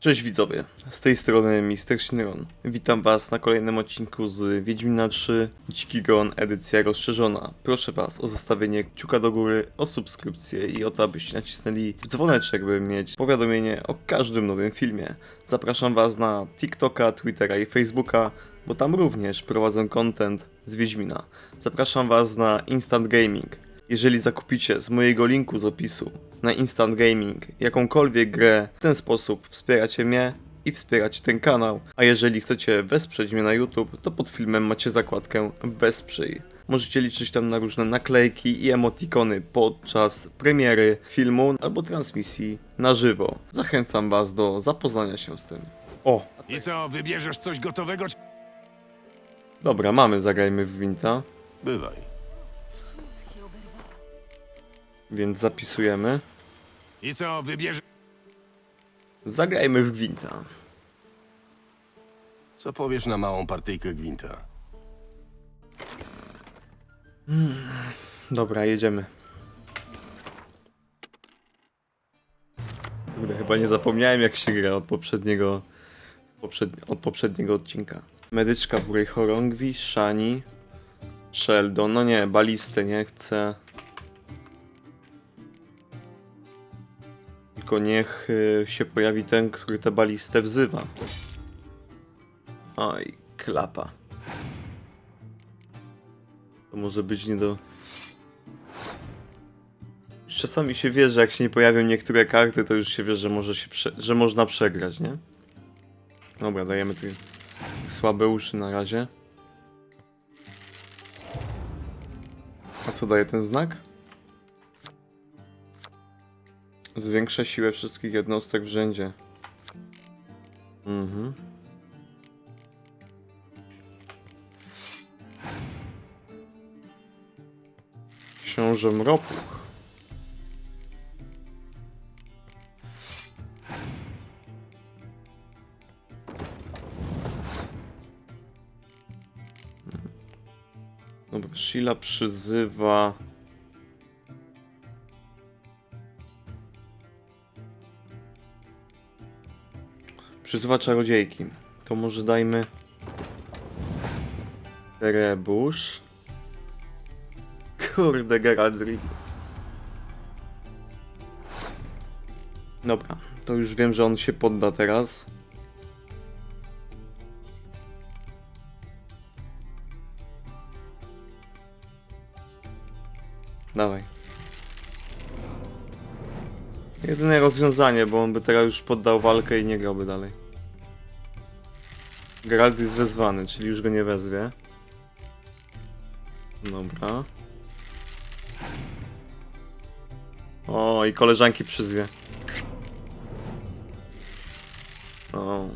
Cześć widzowie, z tej strony Mr. Shinron. Witam was na kolejnym odcinku z Wiedźmina 3 Dziki Gon edycja rozszerzona. Proszę was o zostawienie kciuka do góry, o subskrypcję i o to, abyście nacisnęli dzwoneczek, by mieć powiadomienie o każdym nowym filmie. Zapraszam was na TikToka, Twittera i Facebooka, bo tam również prowadzę content z Wiedźmina. Zapraszam was na Instant Gaming. Jeżeli zakupicie z mojego linku z opisu na Instant Gaming jakąkolwiek grę, w ten sposób wspieracie mnie i wspieracie ten kanał. A jeżeli chcecie wesprzeć mnie na YouTube, to pod filmem macie zakładkę Wesprzyj. Możecie liczyć tam na różne naklejki i emotikony podczas premiery filmu albo transmisji na żywo. Zachęcam Was do zapoznania się z tym. O, I co, wybierzesz coś gotowego? dobra, mamy Zagrajmy w Gwinta, Bywaj. Więc zapisujemy. I co, wybierzesz... Zagrajmy w Gwinta. Co powiesz na małą partyjkę gwinta? Dobra, jedziemy. Kurde, chyba nie zapomniałem jak się gra od poprzedniego poprzedni, od poprzedniego odcinka. Medyczka Burej Chorągwi, Shani, Sheldon, no nie, balistę nie chcę. Tylko niech y, się pojawi ten, który tę balistę wzywa. Oj, klapa. To może być nie do... Czasami się wie, że jak się nie pojawią niektóre karty, to już się wie, że, może się prze... że można przegrać, nie? Dobra, dajemy tu słabe uszy na razie. A co daje ten znak? Zwiększa siłę wszystkich jednostek w rzędzie. Mhm. Książę Mropuch. Dobra, Sheila przyzywa... Przyzywa czarodziejki. To może dajmy... Rebusz. Kurde, Rivi. Dobra, to już wiem, że on się podda teraz. Dawaj. Jedyne rozwiązanie, bo on by teraz już poddał walkę i nie grałby dalej. Geralt jest wezwany, czyli już go nie wezwie. Dobra. O, i koleżanki przyzwie. O.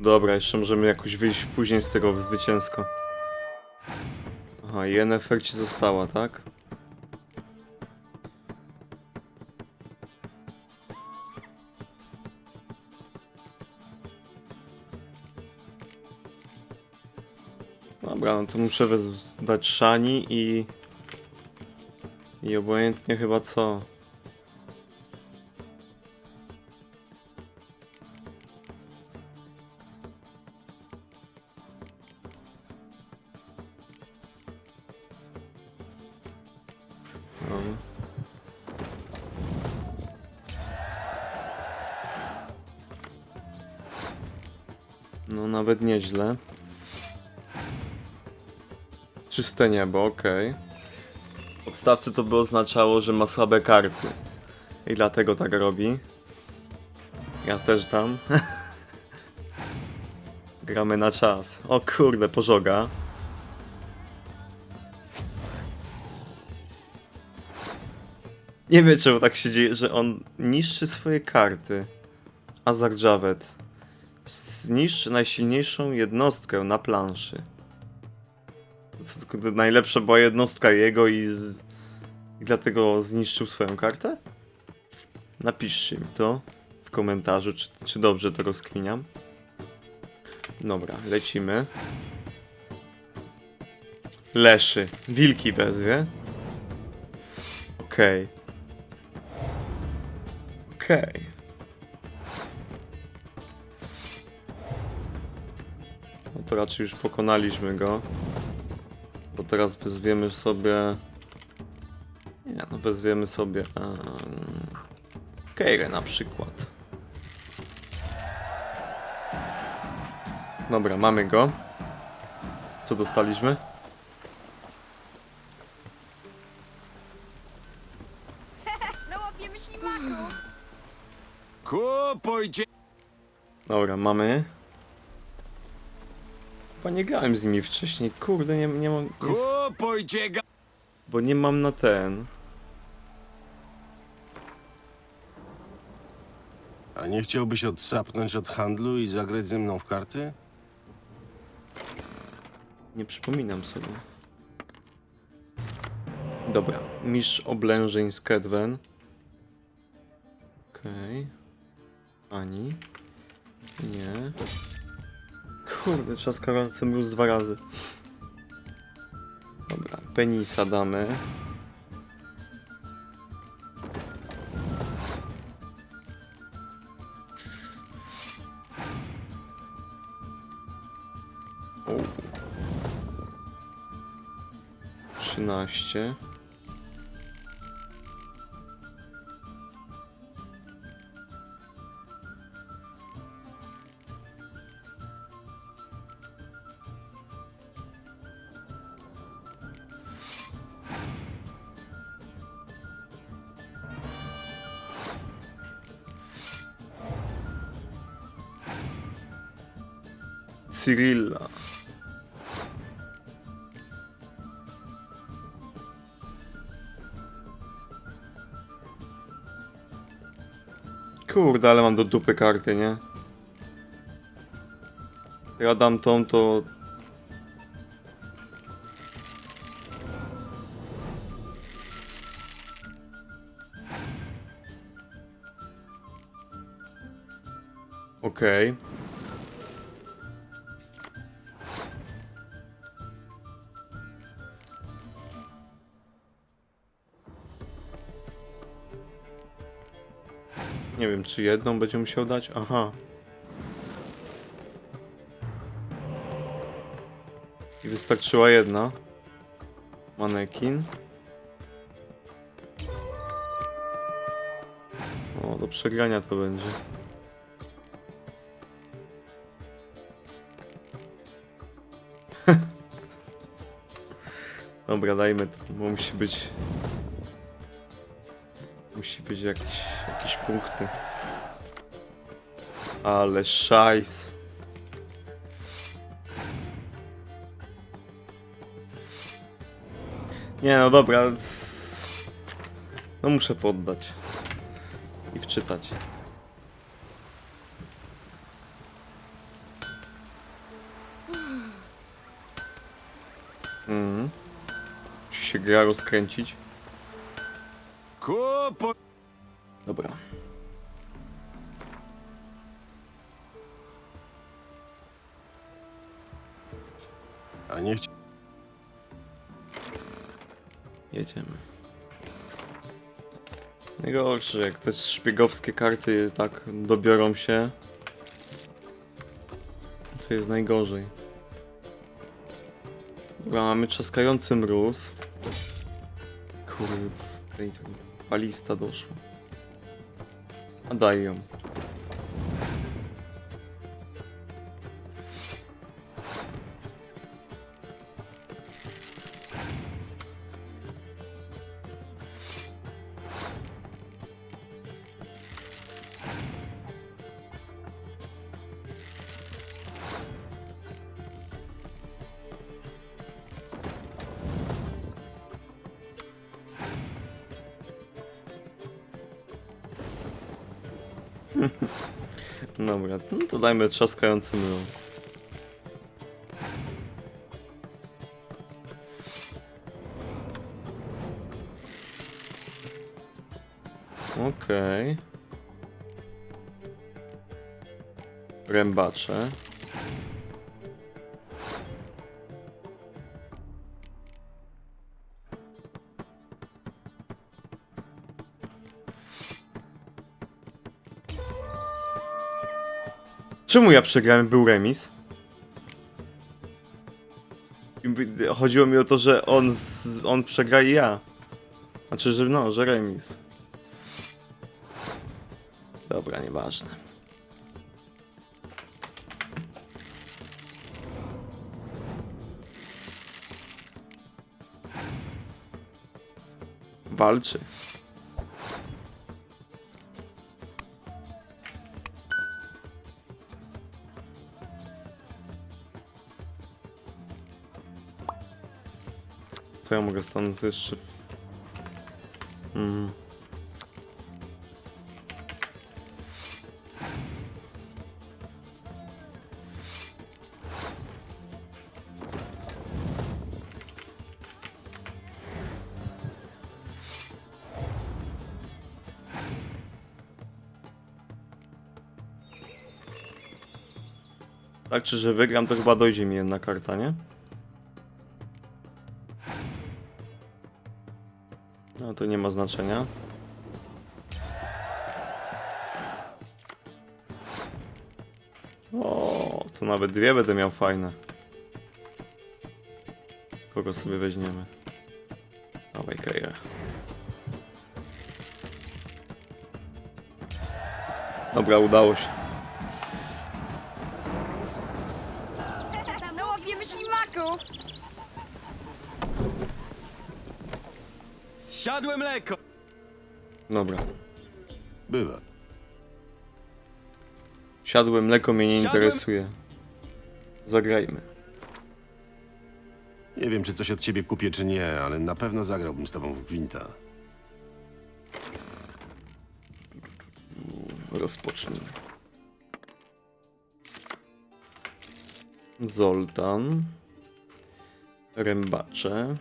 Dobra, jeszcze możemy jakoś wyjść później z tego zwycięsko. Aha, NFR ci została, tak? Dobra, no to muszę dać Shani i... I obojętnie chyba co. nieźle. Czyste niebo, okej. W podstawce to by oznaczało, że ma słabe karty. I dlatego tak robi. Ja też tam. Gramy na czas. O kurde, pożoga. Nie wiem czemu tak się dzieje, że on niszczy swoje karty. Azar Javed. Zniszczy najsilniejszą jednostkę na planszy. Co, najlepsza była jednostka jego i, z... i dlatego zniszczył swoją kartę? Napiszcie mi to w komentarzu, czy, czy dobrze to rozkminiam. Dobra, lecimy. Leszy. Wilki wezwie. Okej. Okej. No to raczej już pokonaliśmy go. Bo teraz wezwiemy sobie... Nie no, wezwiemy sobie... Um... Keirę na przykład. Dobra, mamy go. Co dostaliśmy? No łapiemy! Kupujcie! Dobra, mamy. Chyba nie grałem z nimi wcześniej. Kurde, nie, nie mam... Nie, Kupujcie ga... bo nie mam na ten. A nie chciałbyś odsapnąć od handlu i zagrać ze mną w karty? Nie przypominam sobie. Dobra, mistrz oblężeń z Kedwen. Okej. Ani. Nie. Kurde, trzaskający mróz dwa razy. Dobra, penisa damy. O. 13. Cyrilla. Kurde, ale mam do dupy karty, nie? Ja dam tą, to... Okej. Nie czy jedną będzie musiał dać? Aha. I wystarczyła jedna. Manekin. O, do przegrania to będzie. Dobra, dajmy to, bo musi być... Musi być jakieś, jakieś punkty. Ale szajs. Nie no dobra. No muszę poddać. I wczytać. Mhm. Musi się gra rozkręcić. Dobra. Jedziemy. Najgorsze, jak te szpiegowskie karty tak dobiorą się. To jest najgorzej. Dobra, mamy trzaskający mróz. Kurde, palista doszła. A daj ją. Dobra, no to dajmy trzaskający mróz. Okej. Rębacze. Czemu ja przegrałem? Był remis. Chodziło mi o to, że on, z, on przegra i ja. Znaczy, że no, że remis. Dobra, nieważne. Walczy. Co ja mogę stąd jeszcze... Mm. Tak czy że wygram, to chyba dojdzie mi jedna karta, nie? No to nie ma znaczenia. O, to nawet dwie będę miał fajne. Kogo sobie weźmiemy? Dawaj Keira. Dobra, udało się. Zsiadłe mleko! Dobra. Bywa. Siadłem, mleko mnie nie Siadłem- interesuje. Zagrajmy. Nie wiem, czy coś od ciebie kupię, czy nie, ale na pewno zagrałbym z tobą w Gwinta. Rozpocznij. Zoltan. Rębacze.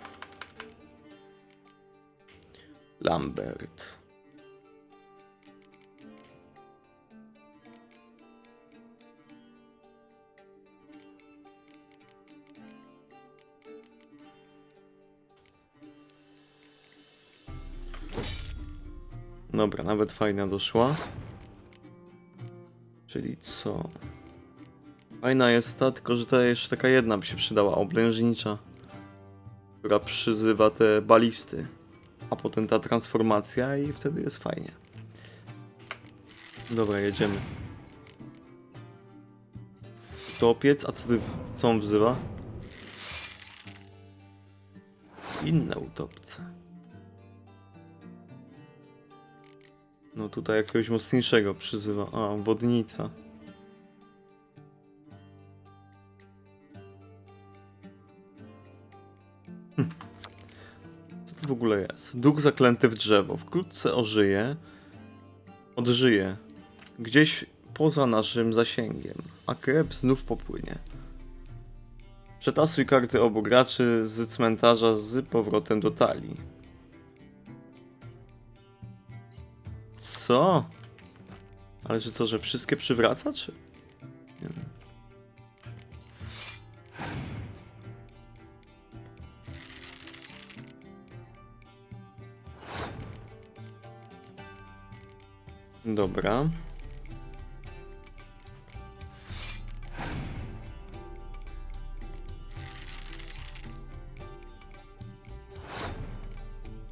Lambert. Dobra, nawet fajna doszła. Czyli co? Fajna jest ta, tylko że to jeszcze taka jedna by się przydała, oblężnicza. Która przyzywa te balisty. A potem ta transformacja i wtedy jest fajnie. Dobra, jedziemy. Topiec, a co ty, co on wzywa? Inne utopce. No tutaj jakiegoś mocniejszego przyzywa. A, wodnica. W ogóle jest? Duch zaklęty w drzewo. Wkrótce ożyje. Odżyje. Gdzieś poza naszym zasięgiem. A krew znów popłynie. Przetasuj karty obu graczy z cmentarza z powrotem do talii. Co? Ale że co, że wszystkie przywraca, czy? Nie wiem. Dobra.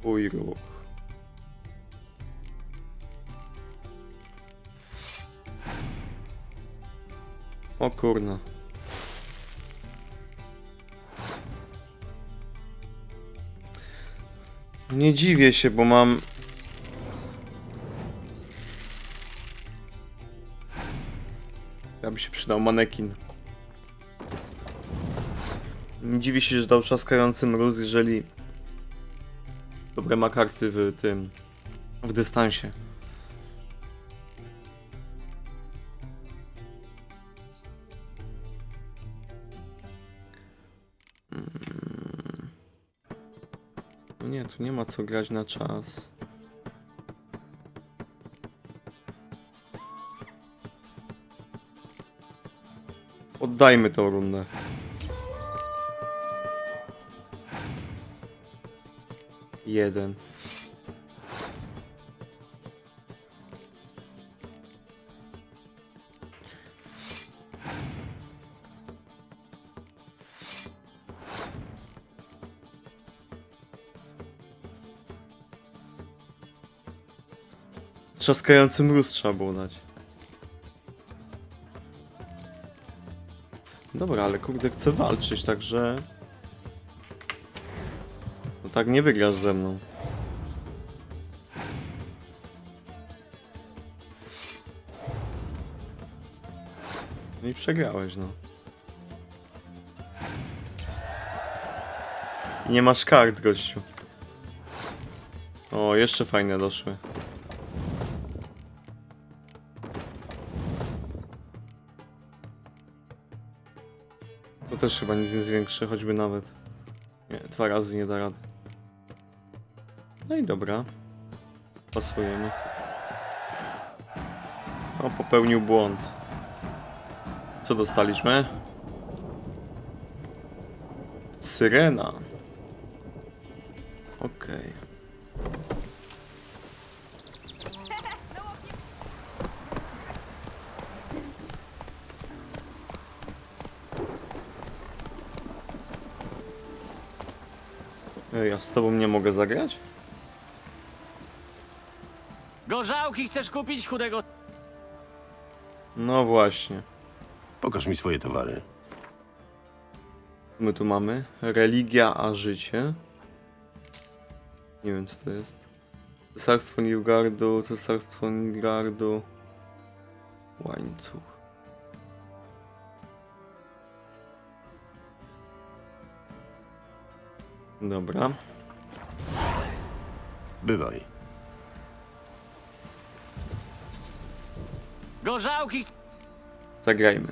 Uj, ruch. O kurna. Nie dziwię się, bo mam... by się przydał manekin. Nie dziwię się, że dał trzaskający mróz, jeżeli... Dobre ma karty w tym... w dystansie. No nie, tu nie ma co grać na czas. Oddajmy tą rundę. Jeden. Trzaskającym mróz trzeba było dać. Dobra, ale kurde, chcę walczyć, także... No tak nie wygrasz ze mną. No i przegrałeś, no. Nie masz kart, gościu. O, jeszcze fajne doszły. Też chyba nic nie zwiększy, choćby nawet. Nie, dwa razy nie da rady. No i dobra. Spasujemy. O, popełnił błąd. Co dostaliśmy? Syrena. Okej. No ja z tobą nie mogę zagrać? Gorzałki chcesz kupić chudego? No właśnie. Pokaż mi swoje towary. My tu mamy religia a życie. Nie wiem co to jest. Cesarstwo Nilgardu, Cesarstwo Nilgardu. Łańcuch. Dobra. Bywaj. Gorzałki Zagrajmy.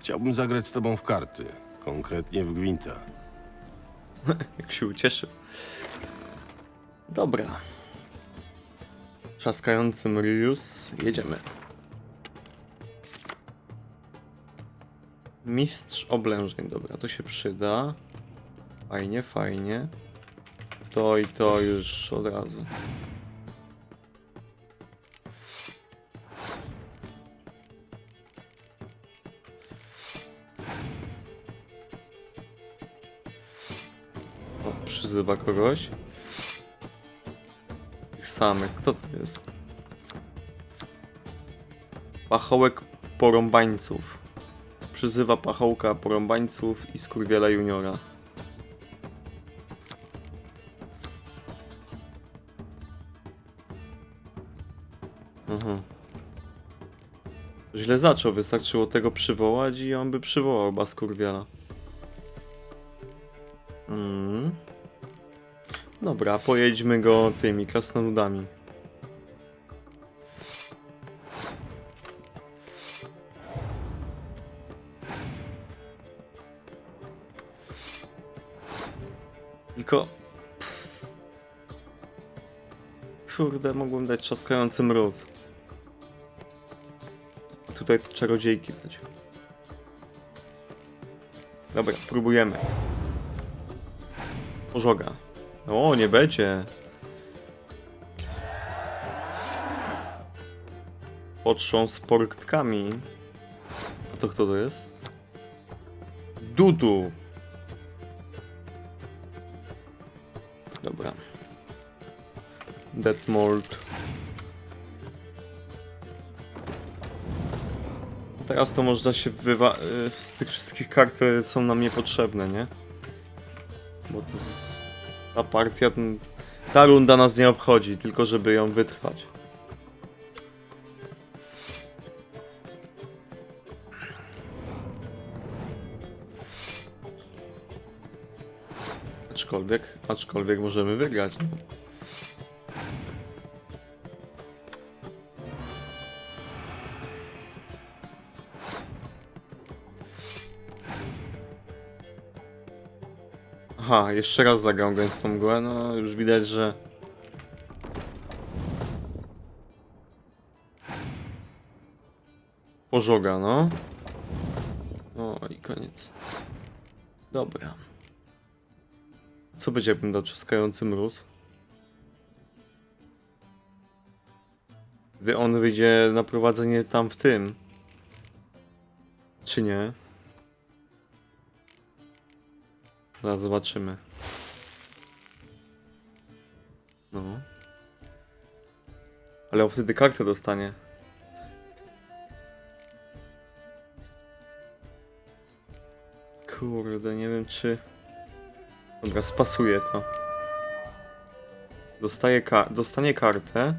Chciałbym zagrać z tobą w karty. Konkretnie w Gwinta. Jak się ucieszył. Dobra. Trzaskający Mrius. Jedziemy. Mistrz oblężeń. Dobra, to się przyda. Fajnie, fajnie. To i to już od razu. O, przyzywa kogoś. Tych samych. Kto to jest? Pachołek porąbańców. Przyzywa pachołka porąbańców i skurwiela juniora. Aha. Źle zaczął, wystarczyło tego przywołać i on by przywołał baskurwiela. Mm. Dobra, pojedźmy go tymi krasnoludami. Tylko... Kurde, mogłem dać trzaskający mróz. Tutaj czarodziejki dać. Dobra, próbujemy. Pożoga. O, nie będzie. Potrząs z portkami. A to kto to jest? Dudu. Deathmold. Teraz to można się wywa... y, z tych wszystkich kart, które są nam niepotrzebne, nie? Bo to... Ta partia, ta runda nas nie obchodzi, tylko żeby ją wytrwać. Aczkolwiek, aczkolwiek możemy wygrać. Aha, jeszcze raz zagrał gęstą mgłę, no już widać, że... Pożoga, no. O i koniec. Dobra. Co będzie, jakbym dał trzaskający mróz? Gdy on wyjdzie na prowadzenie tam w tym. Czy nie? Zaraz zobaczymy. No. Ale on wtedy kartę dostanie. Kurde, nie wiem czy... Dobra, spasuję to. Dostaje ka dostanie kartę.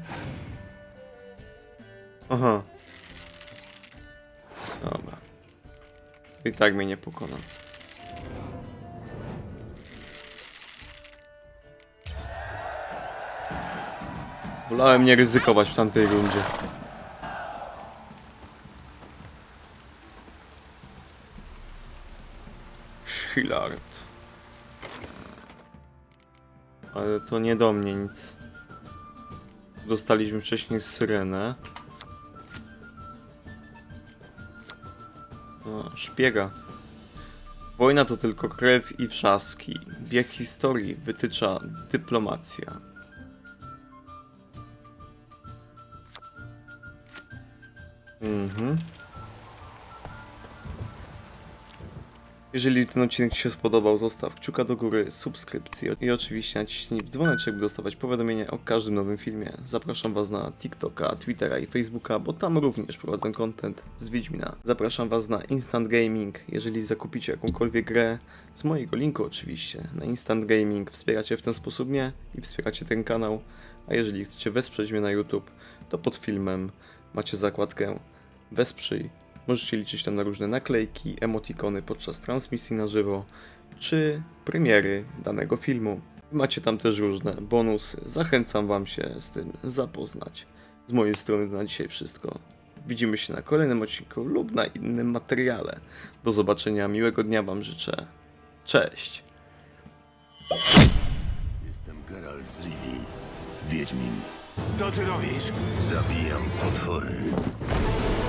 Aha. Dobra. I tak mnie nie pokona. Wolałem nie ryzykować w tamtej rundzie. Shillard. Ale to nie do mnie nic. Dostaliśmy wcześniej syrenę. O, szpiega. Wojna to tylko krew i wrzaski. Bieg historii wytycza dyplomacja. Mhm. Jeżeli ten odcinek Ci się spodobał, zostaw kciuka do góry, subskrypcję i oczywiście naciśnij dzwoneczek, by dostawać powiadomienia o każdym nowym filmie. Zapraszam Was na TikToka, Twittera i Facebooka, bo tam również prowadzę content z Wiedźmina. Zapraszam Was na Instant Gaming. Jeżeli zakupicie jakąkolwiek grę, z mojego linku oczywiście, na Instant Gaming, wspieracie w ten sposób mnie i wspieracie ten kanał. A jeżeli chcecie wesprzeć mnie na YouTube, to pod filmem macie zakładkę Wesprzyj. Możecie liczyć tam na różne naklejki, emotikony podczas transmisji na żywo, czy premiery danego filmu. Macie tam też różne bonusy. Zachęcam Wam się z tym zapoznać. Z mojej strony na dzisiaj wszystko. Widzimy się na kolejnym odcinku lub na innym materiale. Do zobaczenia, miłego dnia Wam życzę. Cześć! Jestem Geralt z Rivii, Wiedźmin. Co ty robisz? Zabijam potwory.